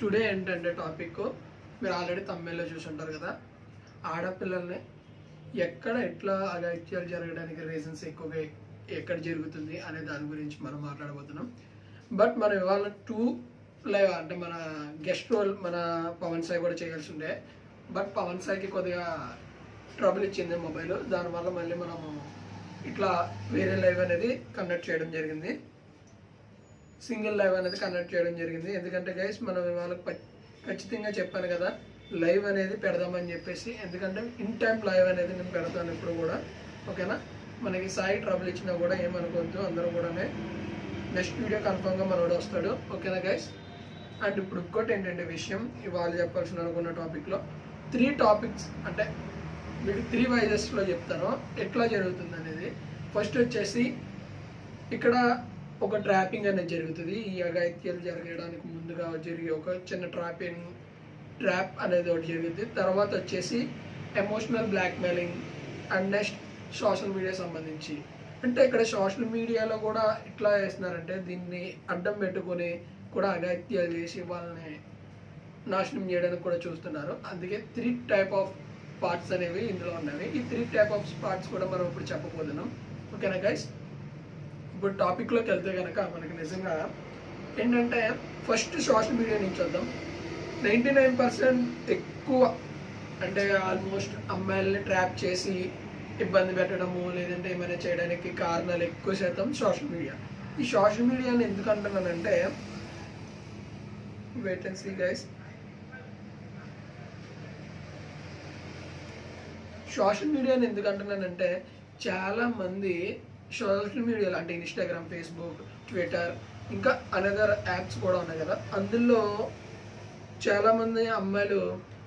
Today ఏంటంటే topic? మీరు already తమిళ్ళో చూసి ఉంటారు కదా. ఆడపిల్లల్ని ఎక్కడ ఎట్లా అగత్యాలు జరగడానికి రీజన్స్ ఎక్కువగా ఎక్కడ జరుగుతుంది అనే దాని గురించి మనం మాట్లాడబోతున్నాం. బట్ మనం ఇవాళ టూ లైవ్ అంటే మన గెస్ట్ రోల్ మన పవన్ సాయి కూడా చేయాల్సి ఉండే బట్ పవన్ సాయికి కొద్దిగా ట్రబుల్ ఇచ్చింది మొబైల్ దానివల్ల మళ్ళీ మనము ఇట్లా వేరే లైవ్ అనేది కండక్ట్ చేయడం జరిగింది. సింగిల్ లైవ్ అనేది కండక్ట్ చేయడం జరిగింది. ఎందుకంటే గైస్ మనం ఇవాళ ఖచ్చితంగా చెప్పాను కదా లైవ్ అనేది పెడదామని చెప్పేసి ఎందుకంటే ఇన్ టైం లైవ్ అనేది నేను పెడతాను ఇప్పుడు కూడా. ఓకేనా? మనకి సాయి ట్రబుల్ ఇచ్చినా కూడా ఏమనుకోవద్దు అందరూ కూడానే. నెక్స్ట్ వీడియో కన్ఫామ్గా మనోడు వస్తాడు. ఓకేనా గైస్ అండ్ ఇప్పుడు ఇంకోటి ఏంటంటే విషయం ఇవాళ చెప్పాల్సిన అనుకున్న టాపిక్లో త్రీ టాపిక్స్ అంటే మీకు త్రీ వైజెస్లో చెప్తాను. ఎట్లా జరుగుతుంది అనేది. ఫస్ట్ వచ్చేసి ఇక్కడ ఒక ట్రాపింగ్ అనేది జరుగుతుంది. ఈ అఘాయిత్యాలు జరగడానికి ముందుగా జరిగే ఒక చిన్న ట్రాపింగ్ ట్రాప్ అనేది ఒకటి జరుగుతుంది. తర్వాత వచ్చేసి emotional blackmailing and next social media సంబంధించి. అంటే ఇక్కడ సోషల్ మీడియాలో కూడా ఇట్లా చేస్తున్నారంటే దీన్ని అడ్డం పెట్టుకొని కూడా అఘాయిత్యాలు చేసి వాళ్ళని నాశనం చేయడానికి కూడా చూస్తున్నారు. అందుకే త్రీ టైప్ ఆఫ్ పార్ట్స్ అనేవి ఇందులో ఉన్నవి. ఈ త్రీ టైప్ ఆఫ్ పార్ట్స్ కూడా మనం ఇప్పుడు చెప్పబోతున్నాం. ఓకేనా గైస్ ఇప్పుడు టాపిక్లోకి వెళ్తే కనుక మనకి నిజంగా ఏంటంటే ఫస్ట్ సోషల్ మీడియా నుంచి వద్దాం నైంటీ నైన్ పర్సెంట్ ఎక్కువ అంటే ఆల్మోస్ట్ అమ్మాయిల్ని ట్రాప్ చేసి ఇబ్బంది పెట్టడము లేదంటే ఏమైనా చేయడానికి కారణాలు ఎక్కువ శాతం సోషల్ మీడియా ఈ సోషల్ మీడియాని ఎందుకు అంటున్నానంటే వేటెన్సీ అండ్ సీ గైస్ సోషల్ మీడియాని ఎందుకు అంటున్నానంటే చాలామంది సోషల్ మీడియాలో అంటే ఇన్స్టాగ్రామ్ ఫేస్బుక్ ట్విట్టర్ ఇంకా అనదర్ యాప్స్ కూడా ఉన్నాయి కదా. అందులో చాలామంది అమ్మాయిలు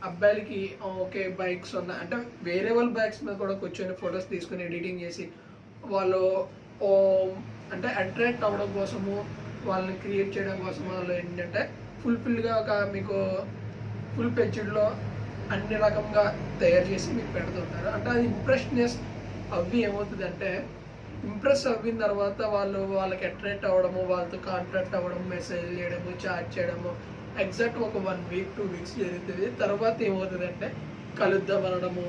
అబ్బాయిలకి ఓకే బైక్స్ ఉన్నాయి. అంటే వేరే వాళ్ళ బైక్స్ మీద కూడా కూర్చొని ఫొటోస్ తీసుకుని ఎడిటింగ్ చేసి వాళ్ళు అంటే అట్రాక్ట్ అవ్వడం కోసము వాళ్ళని క్రియేట్ చేయడం కోసం వాళ్ళు ఏంటంటే ఫుల్ఫిల్గా ఒక మీకు ఫుల్ పెచ్డ్లో అన్ని రకంగా తయారు చేసి మీకు పెడుతుంటారు. అంటే అది ఇంప్రెషనెస్ అవి ఏమవుతుందంటే ఇంప్రెస్ అయిన తర్వాత వాళ్ళు వాళ్ళకి అట్రాక్ట్ అవ్వడము వాళ్ళతో కాంటాక్ట్ అవ్వడం మెసేజ్ చేయడము చాట్ చేయడము ఎగ్జాక్ట్ ఒక వన్ వీక్ టూ వీక్స్ జరుగుతుంది తర్వాత ఏమవుతుందంటే కలుద్దాం అనడము.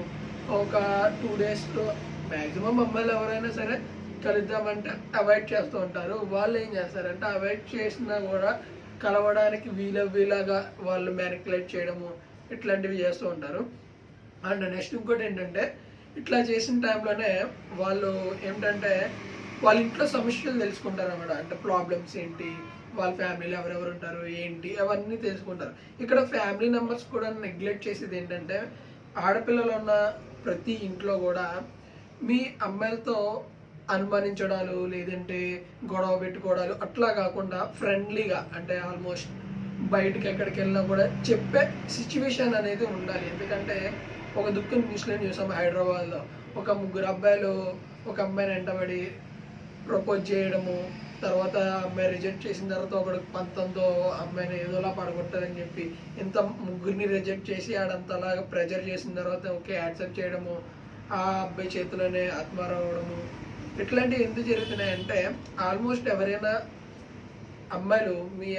ఒక టూ డేస్లో మ్యాక్సిమం అమ్మాయిలు ఎవరైనా సరే కలుద్దామంటే అవాయిడ్ చేస్తూ ఉంటారు. వాళ్ళు ఏం చేస్తారంటే అవాయిడ్ చేసినా కూడా కలవడానికి వీల వీలాగా వాళ్ళు మ్యానికులేట్ చేయడము ఇట్లాంటివి చేస్తూ ఉంటారు. అండ్ నెక్స్ట్ ఇంకోటి ఏంటంటే ఇట్లా చేసిన టైంలోనే వాళ్ళు ఏంటంటే వాళ్ళ ఇంట్లో సమస్యలు తెలుసుకుంటారు అన్నమాట అంటే ప్రాబ్లమ్స్ ఏంటి? వాళ్ళ ఫ్యామిలీలో ఎవరెవరు ఉంటారు? ఏంటి? అవన్నీ తెలుసుకుంటారు. ఇక్కడ ఫ్యామిలీ మెంబర్స్ కూడా నెగ్లెక్ట్ చేసేది ఏంటంటే ఆడపిల్లలు ఉన్న ప్రతి ఇంట్లో కూడా మీ అమ్మాయిలతో అనుమానించడాలు లేదంటే గొడవ పెట్టుకోవడాలు అట్లా కాకుండా ఫ్రెండ్లీగా అంటే ఆల్మోస్ట్ బయటకి ఎక్కడికి వెళ్ళినా కూడా చెప్పే సిచ్యువేషన్ అనేది ఉండాలి. ఎందుకంటే ఒక దుఃఖం న్యూస్లో చూసాం హైదరాబాద్లో. ఒక ముగ్గురు అబ్బాయిలు ఒక అమ్మాయిని వెంటబడి ప్రపోజ్ చేయడము తర్వాత అమ్మాయి రిజెక్ట్ చేసిన తర్వాత ఒకడు పంతంతో అమ్మాయిని ఏదోలా పడగొట్టదని చెప్పి ఇంత ముగ్గురిని రిజెక్ట్ చేసి ఆడంతలాగా ప్రెజర్ చేసిన తర్వాత ఓకే యాక్సెప్ట్ చేయడము ఆ అబ్బాయి చేతిలోనే ఆత్మారావు ఇట్లాంటివి ఎందుకు జరుగుతున్నాయంటే ఆల్మోస్ట్ ఎవరైనా అమ్మాయిలు మీ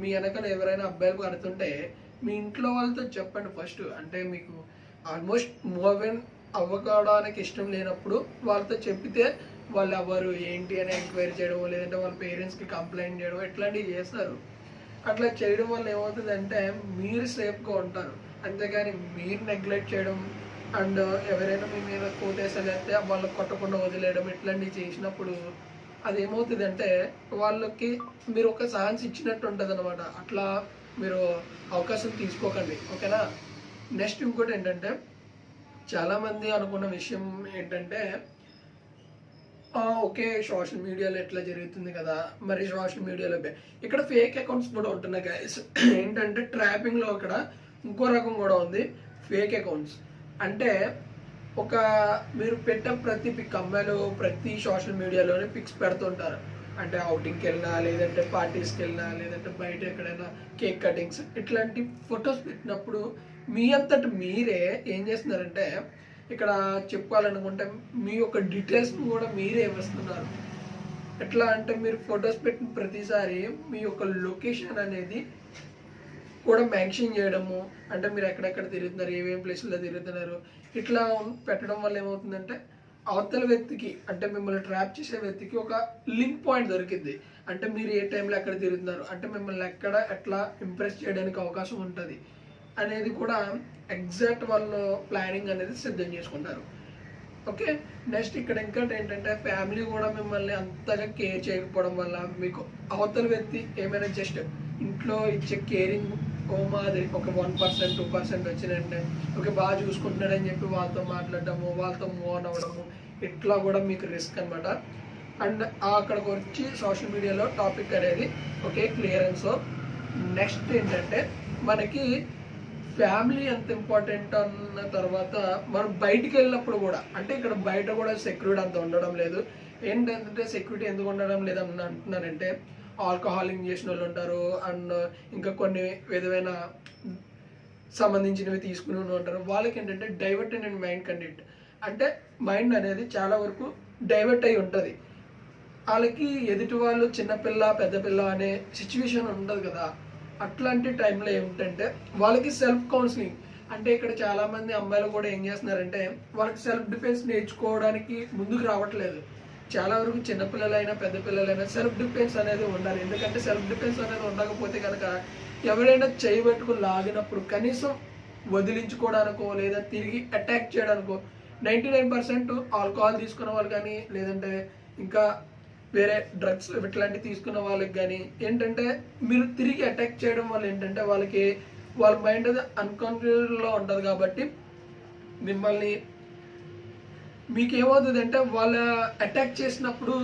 మీ వెనకాల ఎవరైనా అబ్బాయిలు పడుతుంటే మీ ఇంట్లో వాళ్ళతో చెప్పండి ఫస్ట్. అంటే మీకు ఆల్మోస్ట్ మూవెన్ అవ్వకోవడానికి ఇష్టం లేనప్పుడు వాళ్ళతో చెప్పితే వాళ్ళు ఎవరు ఏంటి అని ఎంక్వైరీ చేయడం లేదంటే వాళ్ళ పేరెంట్స్కి కంప్లైంట్ చేయడం ఇట్లాంటివి చేస్తారు. అట్లా చేయడం వల్ల ఏమవుతుందంటే మీరు సేఫ్గా ఉంటారు. అంతేగాని మీరు నెగ్లెక్ట్ చేయడం అండ్ ఎవరైనా మీ మీద కోతేసలేస్తే వాళ్ళకి కొట్టకుండా వదిలేయడం ఇట్లాంటివి చేసినప్పుడు అది ఏమవుతుందంటే వాళ్ళకి మీరు ఒక ఛాన్స్ ఇచ్చినట్టు ఉంటుంది అనమాట అట్లా మీరు అవకాశం తీసుకోకండి. ఓకేనా? నెక్స్ట్ ఇంకోటి ఏంటంటే చాలామంది అనుకున్న విషయం ఏంటంటే ఓకే సోషల్ మీడియాలో ఎట్లా జరుగుతుంది కదా మరి సోషల్ మీడియాలో ఇక్కడ ఫేక్ అకౌంట్స్ కూడా ఉంటున్నాయి గైస్ ఏంటంటే ట్రాపింగ్లో ఇక్కడ ఇంకో రకం కూడా ఉంది ఫేక్ అకౌంట్స్. అంటే ఒక మీరు పెట్టే ప్రతి పిక్ అమ్మాయిలు ప్రతి సోషల్ మీడియాలోనే పిక్స్ పెడుతుంటారు. అంటే అవుటింగ్కి వెళ్ళినా లేదంటే పార్టీస్కి వెళ్ళినా లేదంటే బయట ఎక్కడైనా కేక్ కటింగ్స్ ఇట్లాంటి ఫొటోస్ పెట్టినప్పుడు మీ అంతటి మీరే ఏం చేస్తున్నారంటే ఇక్కడ చెప్పుకోవాలనుకుంటే మీ యొక్క డీటెయిల్స్ కూడా మీరే ఇస్తున్నారు ఎట్లా అంటే మీరు ఫొటోస్ పెట్టిన ప్రతిసారి మీ యొక్క లొకేషన్ అనేది కూడా మెన్షన్ చేయడము అంటే మీరు ఎక్కడెక్కడ తిరుగుతున్నారు ఏమేం ప్లేసుల్లో తిరుగుతున్నారు ఇట్లా పెట్టడం వల్ల ఏమవుతుందంటే అవతల వ్యక్తికి అంటే మిమ్మల్ని ట్రాప్ చేసే వ్యక్తికి ఒక లింక్ పాయింట్ దొరికింది అంటే మీరు ఏ టైంలో ఎక్కడ తిరుగుతున్నారు అంటే మిమ్మల్ని ఎక్కడ ఎట్లా ఇంప్రెస్ చేయడానికి అవకాశం ఉంటుంది. అనేది కూడా ఎగ్జాక్ట్ వాళ్ళు ప్లానింగ్ అనేది సిద్ధం చేసుకుంటారు. ఓకే నెక్స్ట్ ఇక్కడ ఇంకోటి ఏంటంటే ఫ్యామిలీ కూడా మిమ్మల్ని అంతగా కేర్ చేయకపోవడం వల్ల మీకు అవతల వ్యక్తి ఏమైనా జస్ట్ ఇంట్లో ఇచ్చే కేరింగ్ ఓ మాదిరి ఒక వన్ పర్సెంట్ టూ పర్సెంట్ వచ్చినంటే ఓకే బాగా చూసుకుంటున్నాడని చెప్పి వాళ్ళతో మాట్లాడడము వాళ్ళతో మూవ్ ఆన్ అవ్వడము ఇట్లా కూడా మీకు రిస్క్ అనమాట అండ్ అక్కడికి వచ్చి సోషల్ మీడియాలో టాపిక్ అనేది ఓకే క్లియరెన్స్ నెక్స్ట్ ఏంటంటే మనకి ఫ్యామిలీ ఎంత ఇంపార్టెంట్ అన్న తర్వాత మనం బయటికి వెళ్ళినప్పుడు కూడా అంటే ఇక్కడ బయట కూడా సెక్యూరిటీ అంత ఉండడం లేదు. ఏంటంటే సెక్యూరిటీ ఎందుకు ఉండడం లేదని అంటున్నారంటే ఆల్కహాలింగ్ చేసిన వాళ్ళు ఉంటారు అండ్ ఇంకా కొన్ని విధమైన సంబంధించినవి తీసుకుని వాళ్ళు ఉంటారు. వాళ్ళకి ఏంటంటే డైవర్ట్ అండ్ మైండ్ కండిట్ అంటే మైండ్ అనేది చాలా వరకు డైవర్ట్ అయి ఉంటుంది. వాళ్ళకి ఎదుటి వాళ్ళు చిన్నపిల్ల పెద్ద పిల్ల అనే సిచ్యువేషన్ ఉండదు కదా. అట్లాంటి టైంలో ఏమిటంటే వాళ్ళకి సెల్ఫ్ కౌన్సిలింగ్ అంటే ఇక్కడ చాలా మంది అమ్మాయిలు కూడా ఏం చేస్తున్నారంటే వాళ్ళకి సెల్ఫ్ డిఫెన్స్ నేర్చుకోవడానికి ముందుకు రావట్లేదు. చాలా వరకు చిన్నపిల్లలైనా పెద్ద పిల్లలైనా సెల్ఫ్ డిఫెన్స్ అనేది ఉండాలి. ఎందుకంటే సెల్ఫ్ డిఫెన్స్ అనేది ఉండకపోతే కనుక ఎవరైనా చేయబెట్టుకుని లాగినప్పుడు కనీసం వదిలించుకోవడానికో లేదా తిరిగి అటాక్ చేయడానికో నైంటీ నైన్ పర్సెంట్ ఆల్కహాల్ తీసుకున్న వాళ్ళు కానీ లేదంటే ఇంకా వేరే డ్రగ్స్ ఇట్లాంటివి తీసుకున్న వాళ్ళకి కానీ ఏంటంటే మీరు తిరిగి అటాక్ చేయడం వల్ల ఏంటంటే వాళ్ళకి వాళ్ళ మైండ్ అది అన్కాన్షియస్లో ఉంటుంది కాబట్టి మిమ్మల్ని మీకేమవుతుంది అంటే వాళ్ళ అటాక్ చేసినప్పుడు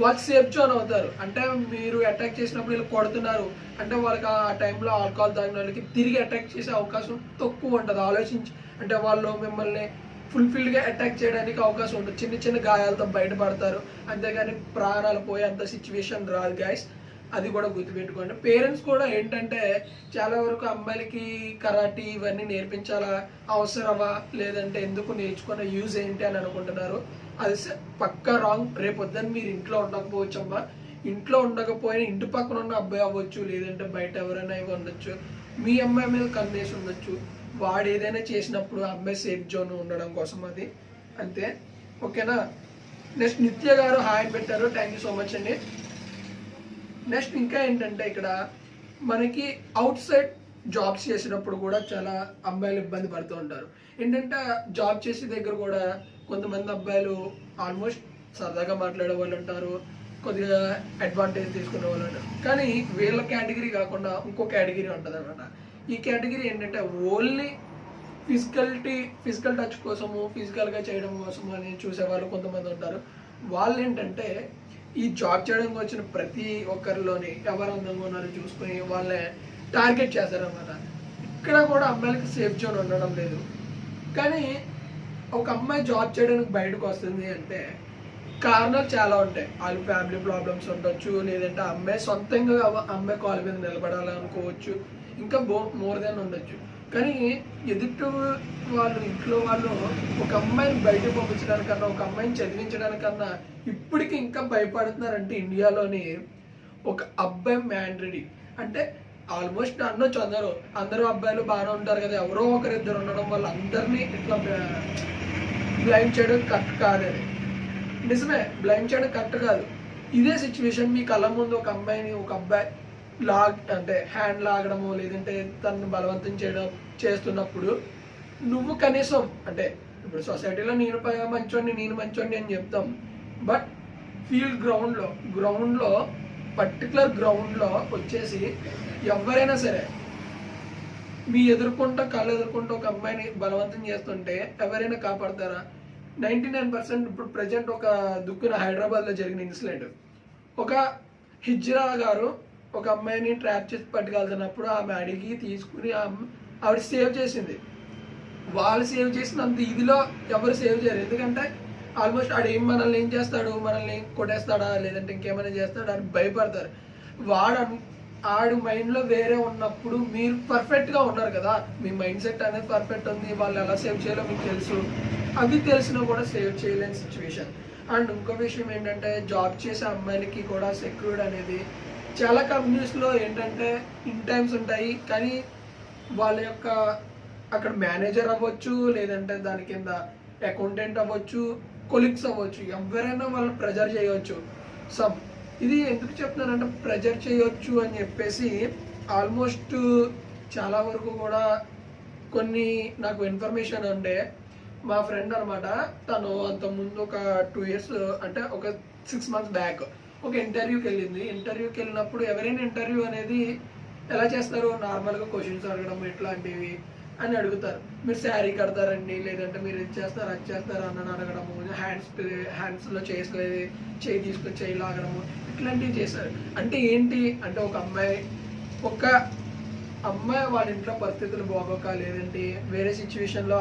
వాళ్ళు సేఫ్ జోన్ అవుతారు. అంటే మీరు అటాక్ చేసినప్పుడు వీళ్ళు కొడుతున్నారు. అంటే వాళ్ళకి ఆ టైంలో ఆల్కహాల్ తాగిన వాళ్ళకి తిరిగి అటాక్ చేసే అవకాశం తక్కువ ఉంటుంది. ఆలోచించి అంటే వాళ్ళు మిమ్మల్ని ఫుల్ఫిల్గా అటాక్ చేయడానికి అవకాశం ఉంటుంది. చిన్న చిన్న గాయాలతో బయటపడతారు. అంతేగాని ప్రాణాలు పోయే అంత సిచ్యువేషన్ రాదు గాయస్ అది కూడా గుర్తుపెట్టుకోండి. పేరెంట్స్ కూడా ఏంటంటే చాలా వరకు అమ్మాయిలకి కరాటీ ఇవన్నీ నేర్పించాలా అవసరమా లేదంటే ఎందుకు నేర్చుకున్న యూజ్ ఏంటి అని అనుకుంటున్నారు. అది స- పక్కా రాంగ్ రేపు పొద్దున్న మీరు ఇంట్లో ఉండకపోవచ్చు అమ్మా ఇంట్లో ఉండకపోయినా ఇంటి పక్కన ఉన్న అబ్బాయి అవ్వచ్చు లేదంటే బయట ఎవరైనా ఇవి ఉండొచ్చు. మీ అమ్మాయి మీద కన్నేసి ఉండొచ్చు. వాడు ఏదైనా చేసినప్పుడు ఆ అమ్మాయి సేఫ్ జోన్ ఉండడం కోసం అది. అంతే. ఓకేనా? నెక్స్ట్ నిత్య గారు హాయ్ పెట్టారు. థ్యాంక్ యూ సో మచ్ అండి. నెక్స్ట్ ఇంకా ఏంటంటే ఇక్కడ మనకి అవుట్ సైడ్ జాబ్స్ చేసినప్పుడు కూడా చాలా అబ్బాయిలు ఇబ్బంది పడుతూ ఉంటారు. ఏంటంటే జాబ్ చేసే దగ్గర కూడా కొంతమంది అబ్బాయిలు ఆల్మోస్ట్ సరదాగా మాట్లాడే వాళ్ళు ఉంటారు. కొద్దిగా అడ్వాంటేజ్ తీసుకునే వాళ్ళు ఉంటారు. కానీ వీళ్ళ కేటగిరీ కాకుండా ఇంకో కేటగిరీ ఉంటుంది అనమాట ఈ కేటగిరీ ఏంటంటే ఓన్లీ ఫిజికల్టీ ఫిజికల్ టచ్ కోసము ఫిజికల్గా చేయడం కోసము అని చూసేవాళ్ళు కొంతమంది ఉంటారు. వాళ్ళు ఏంటంటే ఈ జాబ్ చేయడానికి వచ్చిన ప్రతి ఒక్కరిలోని ఎవరు అందంగా ఉన్నారో చూసుకొని వాళ్ళే టార్గెట్ చేశారన్నమాట ఇక్కడ కూడా అమ్మాయిలకి సేఫ్ జోన్ ఉండడం లేదు. కానీ ఒక అమ్మాయి జాబ్ చేయడానికి బయటకు వస్తుంది అంటే కారణాలు చాలా ఉంటాయి. వాళ్ళ ఫ్యామిలీ ప్రాబ్లమ్స్ ఉండొచ్చు లేదంటే అమ్మాయి సొంతంగా అమ్మాయి కాళ్ళ మీద నిలబడాలనుకోవచ్చు. ఇంకా బో మోర్ దాన్ ఉండొచ్చు. కానీ ఎదుటి వాళ్ళు ఇంట్లో వాళ్ళు ఒక అమ్మాయిని బయటకు పంపించడానికన్నా ఒక అమ్మాయిని చదివించడానికన్నా ఇప్పటికి ఇంకా భయపడుతున్నారంటే ఇండియాలోని ఒక అబ్బాయి మ్యాండ్రిడీ అంటే ఆల్మోస్ట్ అనొచ్చు అందరూ అందరూ అబ్బాయిలు బాగానే ఉంటారు కదా. ఎవరో ఒకరిద్దరు ఉండడం వల్ల అందరినీ ఇట్లా బ్లైండ్ చేయడం కరెక్ట్ కాదని నిజమే బ్లైండ్ చేయడం కరెక్ట్ కాదు. ఇదే సిచ్యువేషన్ మీ కళ్ళ ముందు ఒక అమ్మాయిని ఒక అబ్బాయి లాగ్ అంటే హ్యాండ్ లాగడము లేదంటే తనను బలవంతం చేయడం చేస్తున్నప్పుడు నువ్వు కనీసం అంటే ఇప్పుడు సొసైటీలో నేను ప- మంచోడిని నేను మంచోడిని అని చెప్తాం. బట్ ఫీల్డ్ గ్రౌండ్లో గ్రౌండ్లో పర్టికులర్ గ్రౌండ్లో వచ్చేసి ఎవరైనా సరే మీ ఎదుర్కొంటా కళ్ళు ఎదుర్కొంటూ ఒక అమ్మాయిని బలవంతం చేస్తుంటే ఎవరైనా కాపాడతారా? నైంటీ నైన్ పర్సెంట్ ఇప్పుడు ప్రజెంట్ ఒక దుక్కున హైదరాబాద్లో జరిగిన ఇన్సిడెంట్. ఒక హిజ్రా గారు ఒక అమ్మాయిని ట్రాప్ చేసి పట్టుకెళ్తున్నప్పుడు ఆమె అడిగి తీసుకుని ఆ ఆవిడ సేవ్ చేసింది. వాళ్ళు సేవ్ చేసినంత ఇదిలో ఎవరు సేవ్ చేయరు. ఎందుకంటే ఆల్మోస్ట్ ఆడు ఏం మనల్ని ఏం చేస్తాడు? మనల్ని కొట్టేస్తాడా? లేదంటే ఇంకేమైనా చేస్తాడా అని భయపడతారు. వాడు ఆడు మైండ్లో వేరే ఉన్నప్పుడు మీరు పర్ఫెక్ట్గా ఉన్నారు కదా. మీ మైండ్ సెట్ అనేది పర్ఫెక్ట్ ఉంది. వాళ్ళు ఎలా సేవ్ చేయాలో మీకు తెలుసు. అవి తెలిసినా కూడా సేవ్ చేయలేని సిచ్యువేషన్. అండ్ ఇంకో విషయం ఏంటంటే జాబ్ చేసే అమ్మాయిలకి కూడా సెక్యూర్డ్ అనేది చాలా కంపెనీస్లో ఏంటంటే ఇన్ టైమ్స్ ఉంటాయి కానీ వాళ్ళ యొక్క అక్కడ మేనేజర్ అవ్వచ్చు లేదంటే దాని కింద అకౌంటెంట్ అవ్వచ్చు కొలిగ్స్ అవ్వచ్చు ఎవరైనా వాళ్ళు ప్రెజర్ చేయవచ్చు. సమ్ ఇది ఎందుకు చెప్తున్నానంటే ప్రెజర్ చేయొచ్చు అని చెప్పేసి ఆల్మోస్ట్ చాలా వరకు కూడా కొన్ని నాకు ఇన్ఫర్మేషన్ ఉండే. మా ఫ్రెండ్ అనమాట తను అంతకుముందు ముందు ఒక టూ ఇయర్స్ అంటే ఒక సిక్స్ మంత్స్ బ్యాక్ ఒక ఇంటర్వ్యూకి వెళ్ళింది. ఇంటర్వ్యూకి వెళ్ళినప్పుడు ఎవరైనా ఇంటర్వ్యూ అనేది ఎలా చేస్తారు నార్మల్గా క్వశ్చన్స్ అడగడం ఇట్లాంటివి అని అడుగుతారు. మీరు శారీ కడతారండి లేదంటే మీరు ఇది చేస్తారు అది చేస్తారు అని అడగడము హ్యాండ్స్ హ్యాండ్స్లో చేసలేదు చేయి తీసుకొని చేయి లాగడము ఇట్లాంటివి చేస్తారు. అంటే ఏంటి? అంటే ఒక అమ్మాయి ఒక అమ్మాయి వాళ్ళ ఇంట్లో పరిస్థితులు బాగోక లేదంటే వేరే సిచ్యువేషన్లో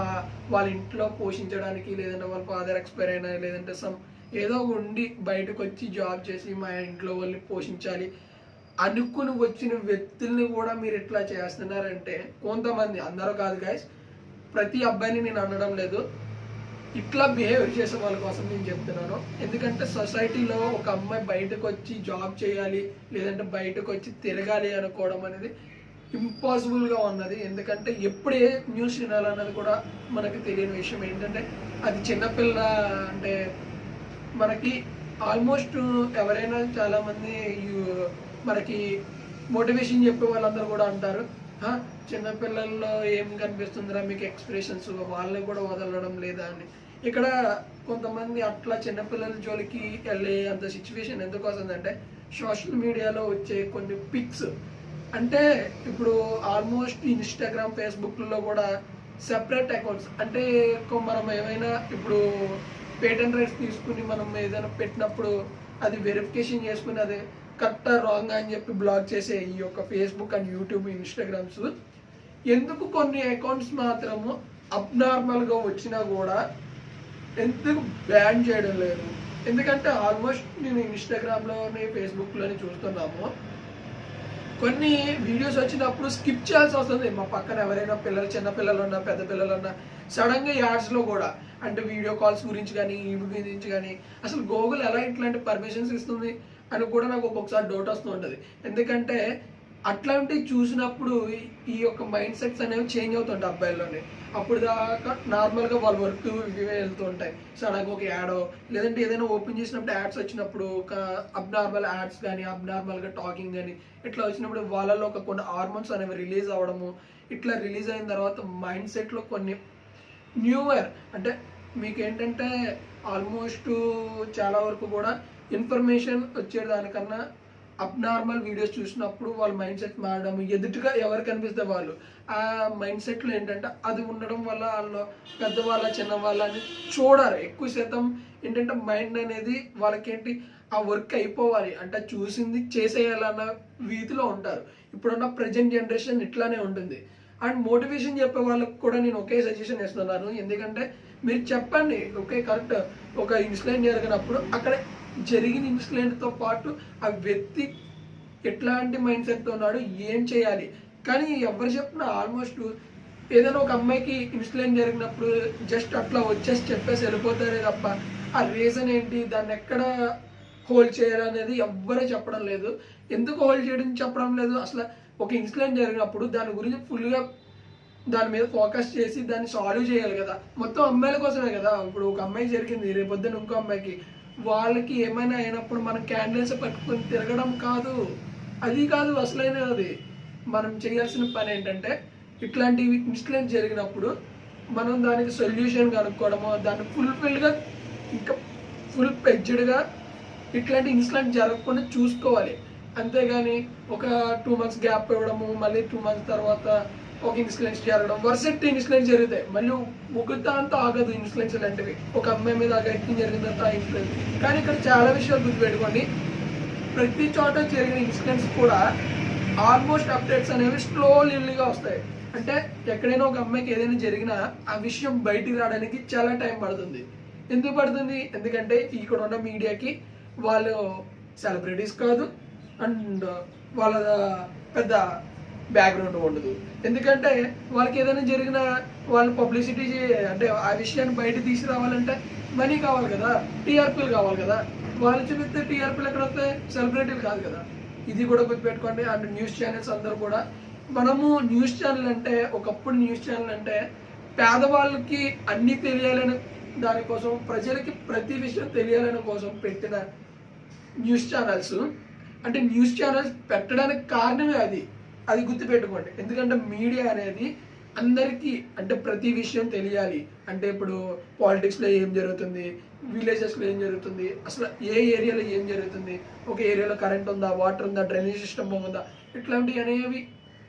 వాళ్ళ ఇంట్లో పోషించడానికి లేదంటే వాళ్ళ ఫాదర్ ఎక్స్పైర్ అయినా లేదంటే సమ్ ఏదో ఉండి బయటకు వచ్చి జాబ్ చేసి మా ఇంట్లో వాళ్ళని పోషించాలి అనుకుని వచ్చిన వ్యక్తుల్ని కూడా మీరు ఇట్లా చేస్తున్నారంటే కొంతమంది అందరూ కాదు గాయస్ ప్రతి అబ్బాయిని నేను అనడం లేదు. ఇట్లా బిహేవ్ చేసే వాళ్ళ కోసం నేను చెప్తున్నాను. ఎందుకంటే సొసైటీలో ఒక అమ్మాయి బయటకు వచ్చి జాబ్ చేయాలి లేదంటే బయటకు వచ్చి తిరగాలి అనుకోవడం అనేది ఇంపాసిబుల్గా ఉన్నది. ఎందుకంటే ఎప్పుడు ఏ న్యూస్ వినాలన్నది కూడా మనకు తెలియని విషయం ఏంటంటే అది చిన్నపిల్ల అంటే మనకి ఆల్మోస్ట్ ఎవరైనా చాలామంది మనకి మోటివేషన్ చెప్పే వాళ్ళందరూ కూడా అంటారు. చిన్నపిల్లల్లో ఏం కనిపిస్తుందిరా మీకు ఎక్స్ప్రెషన్స్ వాళ్ళని కూడా వదలడం లేదా అని. ఇక్కడ కొంతమంది అట్లా చిన్నపిల్లల జోలికి వెళ్ళే అంత సిచ్యువేషన్ ఎందుకు వస్తుందంటే సోషల్ మీడియాలో వచ్చే కొన్ని పిక్స్ అంటే ఇప్పుడు ఆల్మోస్ట్ ఇన్స్టాగ్రామ్ ఫేస్బుక్లో కూడా సెపరేట్ అకౌంట్స్ అంటే మనం ఏమైనా ఇప్పుడు పేటెంట్ రైట్స్ తీసుకుని మనం ఏదైనా పెట్టినప్పుడు అది వెరిఫికేషన్ చేసుకుని అది కరెక్ట్ రాంగ్ అని చెప్పి బ్లాక్ చేసే ఈ యొక్క ఫేస్బుక్ అండ్ యూట్యూబ్ ఇన్స్టాగ్రామ్స్ ఎందుకు కొన్ని అకౌంట్స్ మాత్రము అబ్నార్మల్గా వచ్చినా కూడా ఎందుకు బ్యాన్ చేయడం లేదు? ఎందుకంటే ఆల్మోస్ట్ నేను ఇన్స్టాగ్రామ్లోని ఫేస్బుక్లోని చూస్తున్నాము. కొన్ని వీడియోస్ వచ్చినప్పుడు స్కిప్ చేయాల్సి వస్తుంది. మా పక్కన ఎవరైనా పిల్లలు చిన్న పిల్లలు ఉన్నా పెద్ద పిల్లలు ఉన్నా సడన్గా యాడ్స్లో కూడా అంటే వీడియో కాల్స్ గురించి కానీ ఈ గురించి కానీ అసలు గూగుల్ ఎలా ఇట్లాంటి పర్మిషన్స్ ఇస్తుంది అని కూడా నాకు ఒక్కొక్కసారి డౌట్ వస్తూ ఉంటుంది. ఎందుకంటే అట్లాంటివి చూసినప్పుడు ఈ- యొక్క మైండ్ సెట్స్ అనేవి చేంజ్ అవుతుంటాయి అబ్బాయిల్లోనే. అప్పుడు దాకా నార్మల్గా వాళ్ళ వర్క్ ఇవే వెళ్తూ ఉంటాయి. సడన్గా ఒక యాడో లేదంటే ఏదైనా ఓపెన్ చేసినప్పుడు యాడ్స్ వచ్చినప్పుడు ఒక అబ్నార్మల్ యాడ్స్ కానీ అబ్నార్మల్గా టాకింగ్ కానీ ఇట్లా వచ్చినప్పుడు వాళ్ళలో ఒక కొన్ని హార్మోన్స్ అనేవి రిలీజ్ అవ్వడము ఇట్లా రిలీజ్ అయిన తర్వాత మైండ్ సెట్లో కొన్ని న్యూయర్ అంటే మీకు ఏంటంటే ఆల్మోస్ట్ చాలా వరకు కూడా ఇన్ఫర్మేషన్ వచ్చేదానికన్నా అబ్నార్మల్ వీడియోస్ చూసినప్పుడు వాళ్ళ మైండ్ సెట్ మారడం ఎదుటిగా ఎవరు కనిపిస్తే వాళ్ళు ఆ మైండ్ సెట్లో ఏంటంటే అది ఉండడం వల్ల వాళ్ళు పెద్దవాళ్ళ చిన్నవాళ్ళ అని చూడరు. ఎక్కువ శాతం ఏంటంటే మైండ్ అనేది వాళ్ళకేంటి ఆ వర్క్ అయిపోవాలి. అంటే చూసింది చేసేయాలన్న వీధిలో ఉంటారు. ఇప్పుడున్న ప్రజెంట్ జనరేషన్ ఇట్లానే ఉంటుంది. అండ్ మోటివేషన్ చెప్పే వాళ్ళకి కూడా నేను ఒకే సజెషన్ ఇస్తున్నాను ఎందుకంటే మీరు చెప్పండి ఓకే కరెక్ట్ ఒక ఇన్సిడెంట్ జరిగినప్పుడు అక్కడ జరిగిన ఇన్సిడెంట్తో పాటు ఆ వ్యక్తి ఎట్లాంటి మైండ్ సెట్తో ఉన్నాడు ఏం చేయాలి? కానీ ఎవరు చెప్పినా ఆల్మోస్ట్ ఏదైనా ఒక అమ్మాయికి ఇన్సిడెంట్ జరిగినప్పుడు జస్ట్ అట్లా వచ్చేసి చెప్పేసి వెళ్ళిపోతారే తప్ప ఆ రీజన్ ఏంటి? దాన్ని ఎక్కడ హోల్డ్ చేయాలనేది ఎవ్వరూ చెప్పడం లేదు. ఎందుకు హోల్డ్ చేయడం చెప్పడం లేదు? అసలు ఒక ఇన్సిడెంట్ జరిగినప్పుడు దాని గురించి ఫుల్గా దాని మీద ఫోకస్ చేసి దాన్ని సాల్వ్ చేయాలి కదా. మొత్తం అమ్మాయిల కోసమే కదా? ఇప్పుడు ఒక అమ్మాయి జరిగింది రేపొద్దున ఇంకో అమ్మాయికి. వాళ్ళకి ఏమైనా అయినప్పుడు మనం క్యాండిల్స్ పట్టుకొని తిరగడం కాదు. అది కాదు అసలైనది మనం చేయాల్సిన పని ఏంటంటే ఇట్లాంటి ఇన్సిడెంట్ జరిగినప్పుడు మనం దానికి సొల్యూషన్ కనుక్కోవడము దాన్ని ఫుల్ఫిల్గా ఇంకా ఫుల్ పెజ్డ్గా ఇట్లాంటి ఇన్సిడెంట్ జరగకుండా చూసుకోవాలి. అంతేగాని ఒక టూ మంత్స్ గ్యాప్ ఇవ్వడము మళ్ళీ టూ మంత్స్ తర్వాత ఒక ఇన్సిడెంట్స్ జరగడం వరుసటి ఇన్సిడెంట్స్ జరుగుతాయి మళ్ళీ ముగ్గుతా అంతా ఆగదు ఇన్సిడెంట్స్ లాంటివి. ఒక అమ్మాయి మీద అగత్యం జరిగిందంతా ఇన్సిడెంట్ కానీ ఇక్కడ చాలా విషయాలు గుర్తుపెట్టుకోండి. ప్రతి చోట జరిగిన ఇన్సిడెంట్స్ కూడా ఆల్మోస్ట్ అప్డేట్స్ అనేవి స్లో లిల్లీగా వస్తాయి. అంటే ఎక్కడైనా ఒక అమ్మాయికి ఏదైనా జరిగినా ఆ విషయం బయటికి రావడానికి చాలా టైం పడుతుంది. ఎందుకు పడుతుంది? ఎందుకంటే ఇక్కడ ఉన్న మీడియాకి వాళ్ళు సెలబ్రిటీస్ కాదు అండ్ వాళ్ళ పెద్ద బ్యాక్గ్రౌండ్ ఉండదు. ఎందుకంటే వాళ్ళకి ఏదైనా జరిగిన వాళ్ళు పబ్లిసిటీ అంటే ఆ విషయాన్ని బయట తీసుకురావాలంటే మనీ కావాలి కదా టీఆర్పీలు కావాలి కదా. వాళ్ళు చూపిస్తే టీఆర్పీలు ఎక్కడ వస్తాయి? సెలబ్రిటీలు కాదు కదా. ఇది కూడా గుర్తుపెట్టుకోండి. అండ్ న్యూస్ ఛానల్స్ అందరూ కూడా. మనము న్యూస్ ఛానల్ అంటే ఒకప్పుడు న్యూస్ ఛానల్ అంటే పేదవాళ్ళకి అన్నీ తెలియాలని దానికోసం ప్రజలకి ప్రతి విషయం తెలియాలని కోసం పెట్టిన న్యూస్ ఛానల్స్ అంటే న్యూస్ ఛానల్స్ పెట్టడానికి కారణమే అది. అది గుర్తుపెట్టుకోండి. ఎందుకంటే మీడియా అనేది అందరికీ అంటే ప్రతి విషయం తెలియాలి. అంటే ఇప్పుడు పాలిటిక్స్లో ఏం జరుగుతుంది? విలేజెస్లో ఏం జరుగుతుంది? అసలు ఏ ఏరియాలో ఏం జరుగుతుంది? ఒక ఏరియాలో కరెంట్ ఉందా? వాటర్ ఉందా? డ్రైనేజ్ సిస్టమ్ బాగుందా ఇట్లాంటివి అనేవి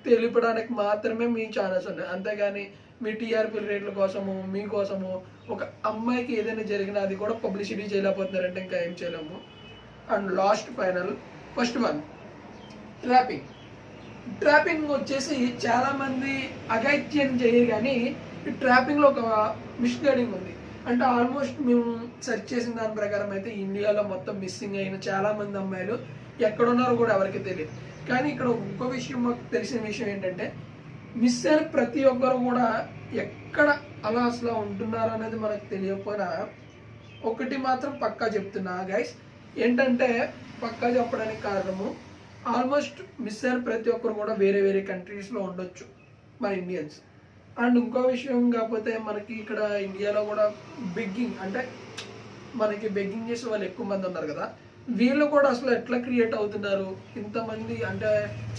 తెలిపడానికి మాత్రమే మీ ఛానల్స్ ఉన్నాయి. అంతేగాని మీ టీఆర్పీ రేట్ల కోసము మీకోసము ఒక అమ్మాయికి ఏదైనా జరిగినా అది కూడా పబ్లిసిటీ చేయలేకపోతున్నారంటే ఇంకా ఏం చేయలేము. And last final first one trapping trapping వచ్చేసి చాలామంది అగైత్యం చేయరు కానీ ఈ ట్రాపింగ్లో ఒక మిస్గైడింగ్ ఉంది. అంటే ఆల్మోస్ట్ మేము సెర్చ్ చేసిన దాని ప్రకారం అయితే ఇండియాలో మొత్తం మిస్సింగ్ అయిన చాలామంది అమ్మాయిలు ఎక్కడున్నారో కూడా ఎవరికి తెలియదు. కానీ ఇక్కడ ఇంకో విషయం మాకు తెలిసిన విషయం ఏంటంటే మిస్ అయిన ప్రతి ఒక్కరు కూడా ఎక్కడ అలా అసలు ఉంటున్నారు అనేది మనకు తెలియకపోయినా ఒకటి మాత్రం పక్కా చెప్తున్నా గైస్ ఏంటంటే పక్కా చెప్పడానికి కారణము ఆల్మోస్ట్ మిస్ అయిన ప్రతి ఒక్కరు కూడా వేరే వేరే కంట్రీస్లో ఉండొచ్చు. మన ఇండియన్స్ అండ్ ఇంకో విషయం కాకపోతే మనకి ఇక్కడ ఇండియాలో కూడా బెగ్గింగ్ అంటే మనకి బెగ్గింగ్ చేసే వాళ్ళు ఎక్కువ మంది ఉన్నారు కదా. వీళ్ళు కూడా అసలు ఎట్లా క్రియేట్ అవుతున్నారు? ఇంతమంది అంటే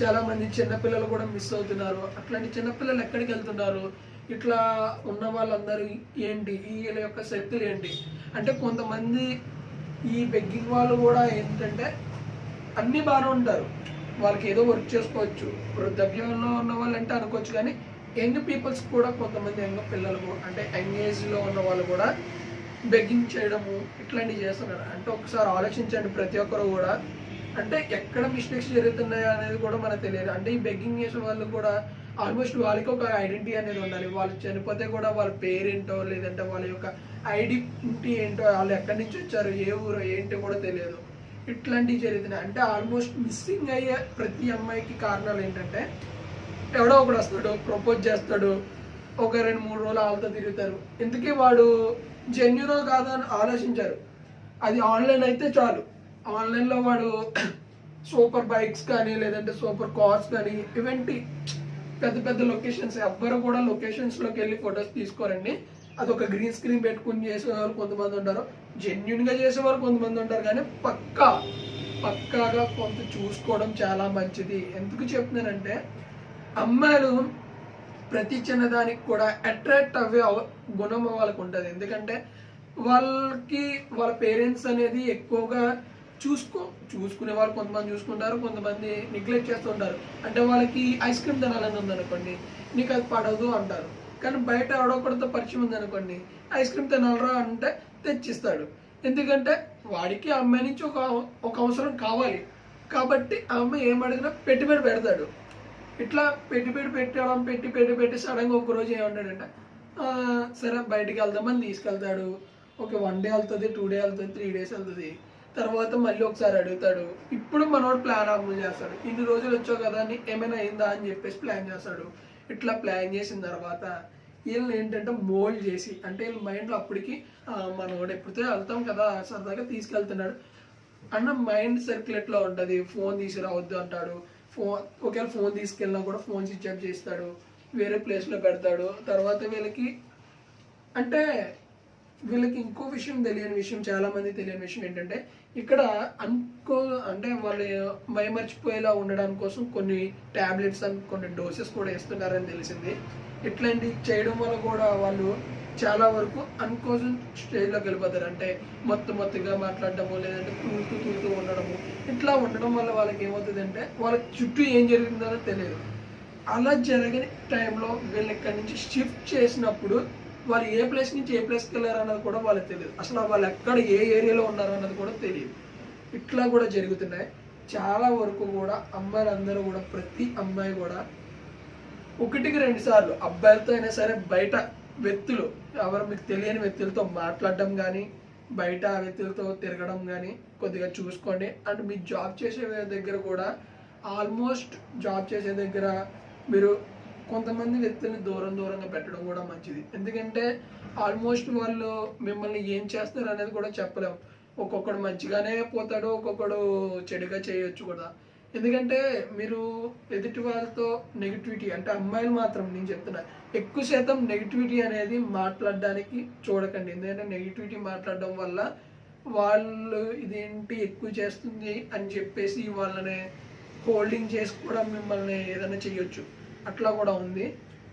చాలామంది చిన్నపిల్లలు కూడా మిస్ అవుతున్నారు. అట్లాంటి చిన్నపిల్లలు ఎక్కడికి వెళ్తున్నారు? ఇట్లా ఉన్న వాళ్ళందరూ ఏంటి? వీళ్ళ యొక్క శక్తులు ఏంటి? అంటే కొంతమంది ఈ బెగ్గింగ్ వాళ్ళు కూడా ఏంటంటే అన్ని బాగానే ఉంటారు. వాళ్ళకి ఏదో వర్క్ చేసుకోవచ్చు. వృద్ధాప్యంలో ఉన్న వాళ్ళు అంటే అనుకోవచ్చు కానీ యంగ్ పీపుల్స్ కూడా కొంతమంది యంగ్ పిల్లలు అంటే యంగ్ ఏజ్లో ఉన్న వాళ్ళు కూడా బెగ్గింగ్ చేయడము ఇట్లాంటివి చేస్తున్నారు. అంటే ఒకసారి ఆలోచించండి ప్రతి ఒక్కరు కూడా. అంటే ఎక్కడ మిస్టేక్స్ జరుగుతున్నాయి అనేది కూడా మనకు తెలియదు. అంటే ఈ బెగ్గింగ్ చేసే వాళ్ళు కూడా ఆల్మోస్ట్ వాళ్ళకి ఒక ఐడెంటిటీ అనేది ఉండాలి. వాళ్ళు చనిపోతే కూడా వాళ్ళ పేరేంటో లేదంటే వాళ్ళ యొక్క ఐడెంటిటీ ఏంటో వాళ్ళు ఎక్కడి నుంచి వచ్చారు ఏ ఊరో ఏంటో కూడా తెలియదు. ఇట్లాంటివి జరుగుతున్నాయి అంటే ఆల్మోస్ట్ మిస్సింగ్ అయ్యే ప్రతి అమ్మాయికి కారణాలు ఏంటంటే ఎవడో ఒకడు వస్తాడు ప్రపోజ్ చేస్తాడు ఒక రెండు మూడు రోజులు ఆవుతో తిరుగుతారు. ఇందుకే వాడు జెన్యునో కాదో అని ఆలోచించారు. అది ఆన్లైన్ అయితే చాలు. ఆన్లైన్లో వాడు సూపర్ బైక్స్ కానీ లేదంటే సూపర్ కార్స్ కానీ ఇవంటి పెద్ద పెద్ద లొకేషన్స్ ఎవ్వరు కూడా లొకేషన్స్లోకి వెళ్ళి ఫొటోస్ తీసుకోరండి. అది ఒక గ్రీన్ స్క్రీన్ పెట్టుకుని చేసేవారు కొంతమంది ఉంటారు. జెన్యున్గా చేసేవారు కొంతమంది ఉంటారు కానీ పక్కా పక్కాగా కొంత చూసుకోవడం చాలా మంచిది. ఎందుకు చెప్తున్నానంటే అమ్మాయిలు ప్రతి చిన్నదానికి కూడా అట్రాక్ట్ అవ్వే అవ- గుణం వాళ్ళకు ఉంటుంది. ఎందుకంటే వాళ్ళకి వాళ్ళ పేరెంట్స్ అనేది ఎక్కువగా చూసుకో చూసుకునే వాళ్ళు కొంతమంది చూసుకుంటారు కొంతమంది నెగ్లెక్ట్ చేస్తుంటారు అంటే వాళ్ళకి ఐస్ క్రీమ్ తినాలని ఉందనుకోండి నీకు అది పడదు అంటారు. కానీ బయట ఎవడొకడితో పరిచయం ఉందనుకోండి ఐస్ క్రీమ్ తినాలరా అంటే తెచ్చిస్తాడు. ఎందుకంటే వాడికి ఆ అమ్మాయి నుంచి ఒక ఒక అవసరం కావాలి. కాబట్టి ఆ అమ్మాయి ఏం అడిగినా పెట్టుబడి పెడతాడు. ఇట్లా పెట్టుబడి పెట్టడం పెట్టి పెట్టి పెట్టి సడన్గా ఒక రోజు ఏమంటాడంటే సరే బయటికి వెళ్దామని తీసుకెళ్తాడు. ఓకే వన్ డే వెళ్తుంది టూ డే వెళ్తుంది త్రీ డేస్ వెళ్తుంది. తర్వాత మళ్ళీ ఒకసారి అడుగుతాడు. ఇప్పుడు మనోడు ప్లాన్ అమలు చేస్తాడు. ఇన్ని రోజులు వచ్చావు కదా అని ఏమైనా అయిందా అని చెప్పేసి ప్లాన్ చేస్తాడు. ఇట్లా ప్లాన్ చేసిన తర్వాత వీళ్ళని ఏంటంటే మోల్డ్ చేసి అంటే వీళ్ళ మైండ్లో అప్పటికి "ఆ, మనోడు ఎప్పుడైతే వెళ్తాం కదా సరదాగా తీసుకెళ్తున్నాడు అన్న మైండ్ సర్క్యులేట్లో ఉంటుంది. ఫోన్ తీసుకురావద్దు అంటాడు. ఫోన్ ఒకవేళ ఫోన్ తీసుకెళ్ళినా కూడా ఫోన్ స్విచ్ ఆఫ్ చేస్తాడు. వేరే ప్లేస్లో పెడతాడు. తర్వాత వీళ్ళకి అంటే వీళ్ళకి ఇంకో విషయం తెలియని విషయం చాలా మంది తెలియని విషయం ఏంటంటే ఇక్కడ అనుకో అంటే వాళ్ళు మైమర్చిపోయేలా ఉండడానికి కోసం కొన్ని టాబ్లెట్స్ అండ్ కొన్ని డోసెస్ కూడా ఇస్తున్నారని తెలిసింది. ఇట్లాంటి చేయడం వల్ల కూడా వాళ్ళు చాలా వరకు అన్కోజన్ స్టేజ్లోకి వెళ్ళిపోతారు. అంటే మొత్తం మొత్తగా మాట్లాడడము లేదంటే తూలుతూ తూలుతూ ఉండడము. ఇట్లా ఉండడం వల్ల వాళ్ళకి ఏమవుతుందంటే వాళ్ళ చుట్టూ ఏం జరుగుతుందో తెలియదు. అలా జరగని టైంలో వీళ్ళు ఇక్కడి నుంచి షిఫ్ట్ చేసినప్పుడు వాళ్ళు ఏ ప్లేస్ నుంచి ఏ ప్లేస్కి వెళ్ళారు అన్నది కూడా వాళ్ళకి తెలియదు. అసలు వాళ్ళు ఎక్కడ ఏ ఏరియాలో ఉన్నారు అన్నది కూడా తెలియదు. ఇట్లా కూడా జరుగుతున్నాయి. చాలా వరకు కూడా అమ్మాయిలందరూ కూడా ప్రతి అమ్మాయి కూడా ఒకటికి రెండు సార్లు అబ్బాయిలతో అయినా సరే బయట వ్యక్తులు ఎవరు మీకు తెలియని వ్యక్తులతో మాట్లాడడం కానీ బయట ఆ వ్యక్తులతో తిరగడం కానీ కొద్దిగా చూసుకోండి. అండ్ మీ జాబ్ చేసే దగ్గర కూడా ఆల్మోస్ట్ జాబ్ చేసే దగ్గర మీరు కొంతమంది వ్యక్తుల్ని దూరం దూరంగా పెట్టడం కూడా మంచిది. ఎందుకంటే ఆల్మోస్ట్ వాళ్ళు మిమ్మల్ని ఏం చేస్తారు అనేది కూడా చెప్పలేం. ఒక్కొక్కడు మంచిగానే పోతాడు ఒక్కొక్కడు చెడుగా చేయొచ్చు కూడా. ఎందుకంటే మీరు ఎదుటి వాళ్ళతో నెగిటివిటీ అంటే అమ్మాయిలు మాత్రం నేను చెప్తున్నా ఎక్కువ శాతం నెగిటివిటీ అనేది మాట్లాడడానికి చూడకండి. ఎందుకంటే నెగిటివిటీ మాట్లాడడం వల్ల వాళ్ళు ఇదేంటి ఎక్కువ చేస్తుంది అని చెప్పేసి వాళ్ళని హోల్డింగ్ చేసి కూడా మిమ్మల్ని ఏదైనా చేయొచ్చు. అట్లా కూడా ఉంది.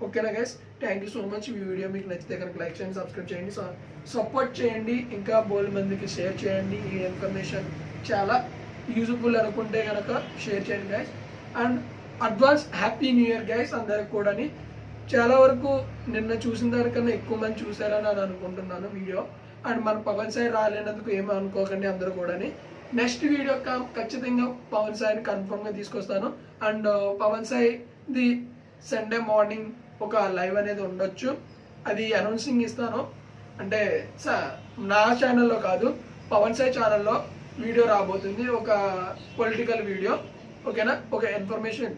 ఓకేనా guys thank you so much ఈ వీడియో మీకు నచ్చితే కనుక లైక్ చేయండి సబ్స్క్రైబ్ చేయండి సపోర్ట్ చేయండి ఇంకా బోల్ మందికి షేర్ చేయండి. ఈ ఇన్ఫర్మేషన్ చాలా యూజ్ఫుల్ అనుకుంటే కనుక షేర్ చేయండి guys and advance happy new year guys అందరికి కూడాని. చాలా వరకు నిన్న చూసిన దానికన్నా ఎక్కువ మంది చూసారని నేను అనుకుంటున్నాను వీడియో అండ్ మన పవన్ సాయి రాలేనందుకు ఏమీ అనుకోకండి అందరూ కూడాని. నెక్స్ట్ వీడియో ఖచ్చితంగా పవన్ సాయిని కన్ఫర్మ్గా తీసుకొస్తాను. And uh, Pavan Sai the Sunday morning ఒక లైవ్ అనేది ఉండొచ్చు. అది అనౌన్సింగ్ ఇస్తాను. అంటే స- నా ఛానల్లో కాదు పవన్ సాయి ఛానల్లో వీడియో రాబోతుంది. ఒక పొలిటికల్ వీడియో ఓకేనా ఒక ఇన్ఫర్మేషన్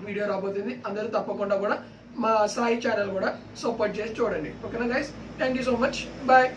వీడియో రాబోతుంది. అందరూ తప్పకుండా కూడా మా సాయి ఛానల్ కూడా సపోర్ట్ చేసి చూడండి. ఓకేనా guys thank you so much bye